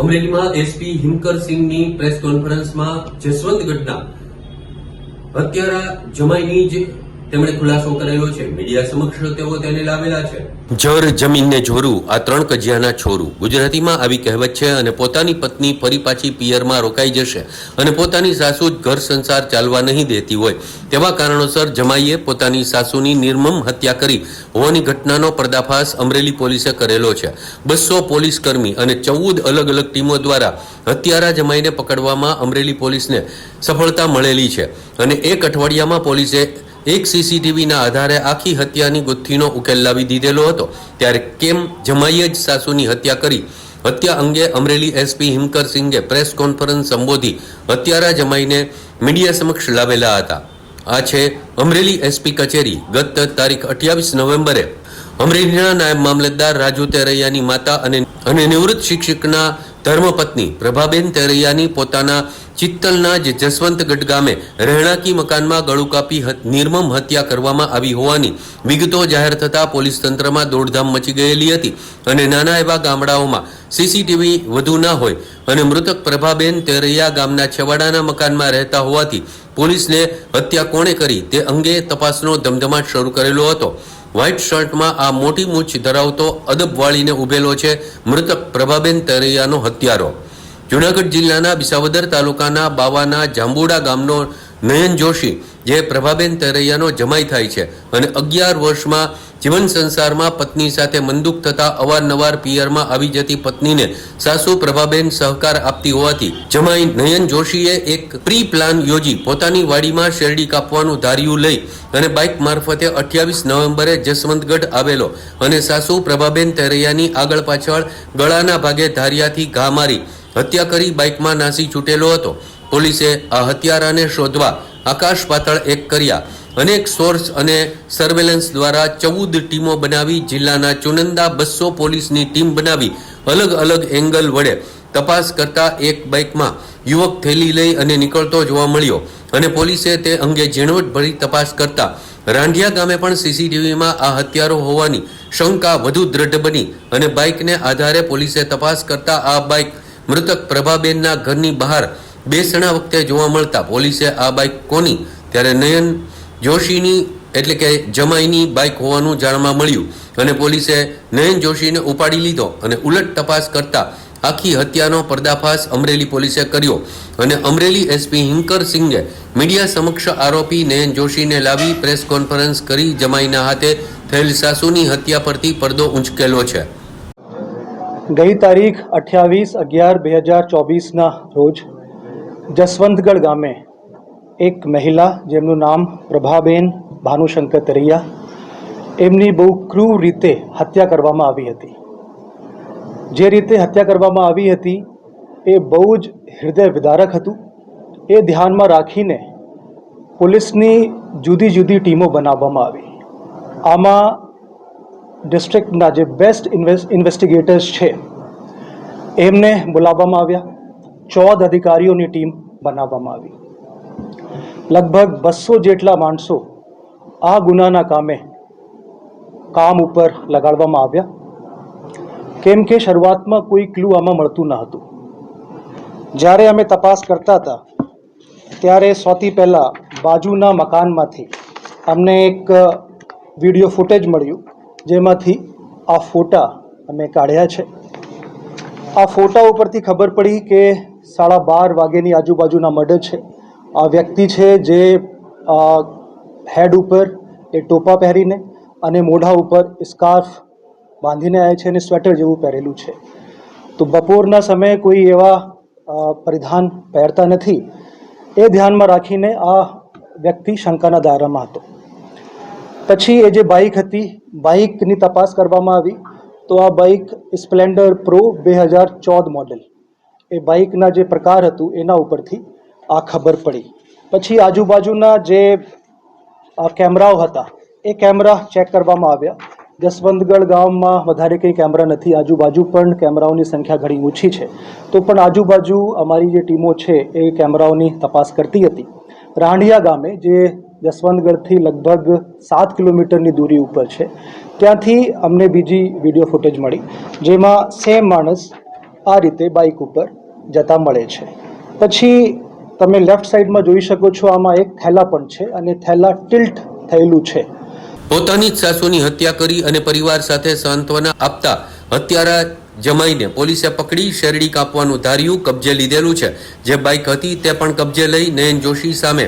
અમરેલીમાં SP હિમકરસિંહની press કોન્ફરન્સમાં જસવંતગઢના હત્યારા જમાઈની જ તેમણે ખુલાસો કરેલો છે. મીડિયા સમક્ષ તેઓ તેને લાવેલા છે. જર, જમીનને જોરું, આ ત્રણ કજિયાના છોરું. ગુજરાતીમાં આવી કહેવત છે અને પોતાની પત્ની ફરી પાછી પિયરમાં રોકાઈ જશે અને પોતાની સાસુ જ ઘર સંસાર ચાલવા નહીં દેતી હોય. તેવા કારણોસર જમાઈએ પોતાની સાસુની નિર્મમ હત્યા કરી હોવાની ઘટનાનો પર્દાફાશ અમરેલી પોલીસે કરેલો છે. બસો પોલીસ કર્મી અને ચૌદ અલગ અલગ ટીમો દ્વારા હત્યારા જમાઈને પકડવામાં અમરેલી પોલીસને સફળતા મળેલી છે. અને એક અઠવાડિયામાં પોલીસે એક સીસીટીવીના આધારે આખી હત્યાની ગુથ્થીનો ઉકેલ લાવી દીધેલો હતો. ત્યારે કેમ જમાઈએ જ સાસુની હત્યા કરી? હત્યા અંગે અમરેલી એસપી હિમકર સિંઘે પ્રેસ કોન્ફરન્સ સંબોધી હત્યારા જમાઈને મીડિયા સમક્ષ લાવેલા હતા. આ છે અમરેલી એસપી કચેરી, ગત તારીખ અઠ્યાવીસ નવેમ્બરે. અમરેલીના નાયબ મામલતદાર રાજુ તેરૈયાની માતા અને અને નિવૃત્ત શિક્ષકના ધર્મપત્ની પ્રભાબેન તેરૈયાની પોતાના ચિત્તલના જ જસવંતગઢ ગામે રહેણાંકી મકાનમાં ગળું કાપી નિર્મમ હત્યા કરવામાં આવી હોવાની વિગતો જાહેર થતાં પોલીસ તંત્રમાં દોડધામ મચી ગયેલી હતી અને નાના એવા ગામડાઓમાં સીસીટીવી વધુ ના હોય અને મૃતક પ્રભાબેન તેરૈયા ગામના છેવાડાના મકાનમાં રહેતા હોવાથી પોલીસને હત્યા કોણે કરી તે અંગે તપાસનો ધમધમાટ શરૂ કરેલો હતો. વ્હાઇટ શર્ટમાં આ મોટી મૂછ ધરાવતો અદબ વાળીને ઉભેલો છે મૃતક પ્રભાબેન તરૈયાનો હત્યારો. જુનાગઢ જિલ્લાના વિસાવદર તાલુકાના બાવાના જાંબુડા ગામનો નયન જોશી, જે પ્રભાબેન તરૈયાનો જમાઈ થાય છે અને અગિયાર વર્ષમાં જીવન સંસારમાં પત્ની સાથે મંદુક થતા અવારનવાર પિયરમાં આવી જતી પત્નીને સાસુ પ્રભાબેન સહકાર આપતી હોવાથી જમાઈ નયન જોશીએ એક પ્રી પ્લાન યોજી પોતાની વાડીમાં શેરડી કાપવાનું ધાર્યું લઈ અને બાઇક મારફતે અઠ્યાવીસ નવેમ્બરે જસવંતગઢ આવેલો અને સાસુ પ્રભાબેન તેરૈયાની આગળ પાછળ ગળાના ભાગે ધારિયાથી ઘા મારી હત્યા કરી બાઇકમાં નાસી છૂટેલો હતો. પોલીસે આ હત્યારાને શોધવા આકાશ પાતળ એક કર્યા. અનેક સોર્સ અને સર્વેલન્સ દ્વારા ચૌદ ટીમો બનાવી જિલ્લાના ચુનંદા બસો પોલીસની ટીમ બનાવી અલગ અલગ એંગલ વડે. તપાસ કરતા એક બાઇકમાં યુવક થેલી લઈ અને નીકળતો જોવા મળ્યો અને પોલીસે તે અંગે ઝીણવટભરી તપાસ કરતા. રાંઢિયા ગામે પણ સીસીટીવીમાં આ હત્યારો હોવાની શંકા વધુ દ્રઢ બની અને બાઇકને આધારે પોલીસે તપાસ કરતા આ બાઇક મૃતક પ્રભાબેનના ઘરની બહાર બેસણા વખતે જોવા મળતા પોલીસે આ બાઇક કોની? ત્યારે નયન જોશીની, એટલે કે જમાઈની બાઇક હોવાનું જાણવા મળ્યું અને પોલીસે નયન જોશીને ઉપાડી લીધો અને ઉલટ તપાસ કરતા આખી હત્યાનો પર્દાફાશ અમરેલી પોલીસે કર્યો અને અમરેલી એસપી હિંકર સિંઘે મીડિયા સમક્ષ આરોપી નયન જોશીને લાવી પ્રેસ કોન્ફરન્સ કરી જમાઈના હાથે થયેલ સાસુની હત્યા પરથી પડદો ઉંચકેલો છે. ગઈ તારીખ અઠ્યાવીસ અગિયાર બે હજાર ચોવીસના રોજ જસવંતગઢ ગામે એક મહિલા જેમનું નામ પ્રભાબેન ભાનુશંકર તરૈયા, એમની બહુ ક્રૂર રીતે હત્યા કરવામાં આવી હતી. જે રીતે હત્યા કરવામાં આવી હતી એ બહુ જ હૃદય વિદારક હતું. એ ધ્યાનમાં રાખીને પોલીસની જુદી જુદી ટીમો બનાવવામાં આવી. આમાં ડિસ્ટ્રિક્ટના જે બેસ્ટ ઇન્વેસ્ટિગેટર્સ છે, એમને બોલાવવામાં આવ્યા. ચૌદ અધિકારીઓની ટીમ બનાવવામાં આવી. લગભગ બસો જેટલા માણસો આ ગુનાના કામે કામ ઉપર લગાડવામાં આવ્યા. કેમ કે શરૂઆતમાં કોઈ ક્લુ આમાં મળતું ન હતું. જ્યારે અમે તપાસ કરતા હતા, ત્યારે સૌથી પહેલાં બાજુના મકાનમાંથી અમને એક વીડિયો ફૂટેજ મળ્યું, જેમાંથી આ ફોટા અમે કાઢ્યા છે. આ ફોટા ઉપરથી ખબર પડી કે સાડા બાર વાગ્યાની આજુબાજુના મર્ડર છે. આ વ્યક્તિ છે જે હેડ ઉપર એ ટોપા પહેરીને અને મોઢા ઉપર સ્કાર્ફ બાંધીને આવે છે અને સ્વેટર જેવું પહેરેલું છે. તો બપોરના સમયે કોઈ એવા પરિધાન પહેરતા નથી. એ ધ્યાનમાં રાખીને આ વ્યક્તિ શંકાના દાયરામાં હતો. પછી એ જે બાઇક હતી બાઇકની તપાસ કરવામાં આવી તો આ બાઇક સ્પ્લેન્ડર પ્રો બે હજાર ચૌદ મોડેલ એ બાઇકના જે પ્રકાર હતું, એના ઉપરથી આ ખબર પડી. પછી આજુબાજુના જે કેમેરાઓ હતા, એ કેમેરા ચેક કરવામાં આવ્યા. જસવંતગઢ ગામમાં વધારે કંઈ કેમેરા નથી, આજુબાજુ પણ કેમેરાઓની સંખ્યા ઘણી ઓછી છે. તો પણ આજુબાજુ અમારી જે ટીમો છે, એ કેમેરાઓની તપાસ કરતી હતી. રાંડિયા ગામે, જે જસવંતગઢથી લગભગ સાત કિલોમીટરની દૂરી ઉપર છે, ત્યાંથી અમને બીજી વીડિયો ફૂટેજ મળી. જેમાં સેમ માણસ આ રીતે બાઇક ઉપર જતા મળે છે. પછી તમે લેફ્ટ સાઈડમાં જોઈ શકો છો, આમાં એક થેલા પણ છે અને થેલા ટિલ્ટ થયેલું છે. પોતાની જ સાસુની હત્યા કરી અને પરિવાર સાથે સાંત્વના આપતા હત્યારા જમાઈને પોલીસે પકડી શેરડી કાપવાનું ધાર્યું, કબજે લીધેલું છે. જે બાઇક હતી તે પણ કબજે લઈ નયન જોશી સામે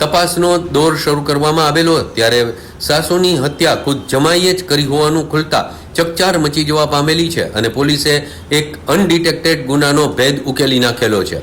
તપાસનો દોર શરૂ કરવામાં આવેલો. ત્યારે સાસુની હત્યા ખુદ જમાઈએ જ કરી હોવાનું ખુલતા ચકચાર મચી જવા પામેલી છે અને પોલીસે એક અનડિટેક્ટેડ ગુનાનો ભેદ ઉકેલી નાખેલો છે.